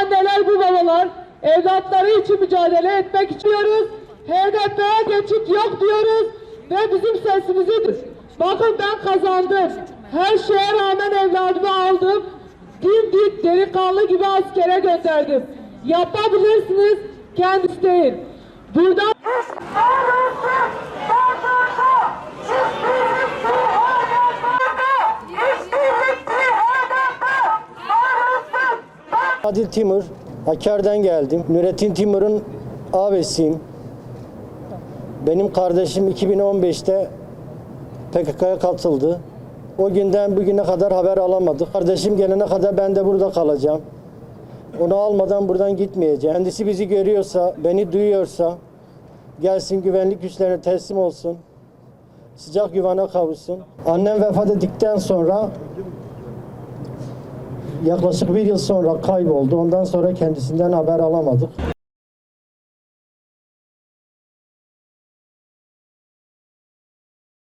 anneler, bu babalar evlatları için mücadele etmek istiyoruz. HDP'ye geçit yok diyoruz ve bizim sesimizi Bakın ben kazandım. Her şeye rağmen evladımı aldım. Dimdik delikanlı gibi askere gönderdim. Yapabilirsiniz, kendisi değil. Buradan Adil Timur, Hakkari'den geldim. Nurettin Timur'un abisiyim. Benim kardeşim 2015'te PKK'ya katıldı. O günden bugüne kadar haber alamadık. Kardeşim gelene kadar ben de burada kalacağım. Onu almadan buradan gitmeyeceğim. Kendisi bizi görüyorsa, beni duyuyorsa gelsin güvenlik güçlerine teslim olsun. Sıcak yuvana kavuşsun. Annem vefat ettikten sonra yaklaşık bir yıl sonra kayboldu. Ondan sonra kendisinden haber alamadık.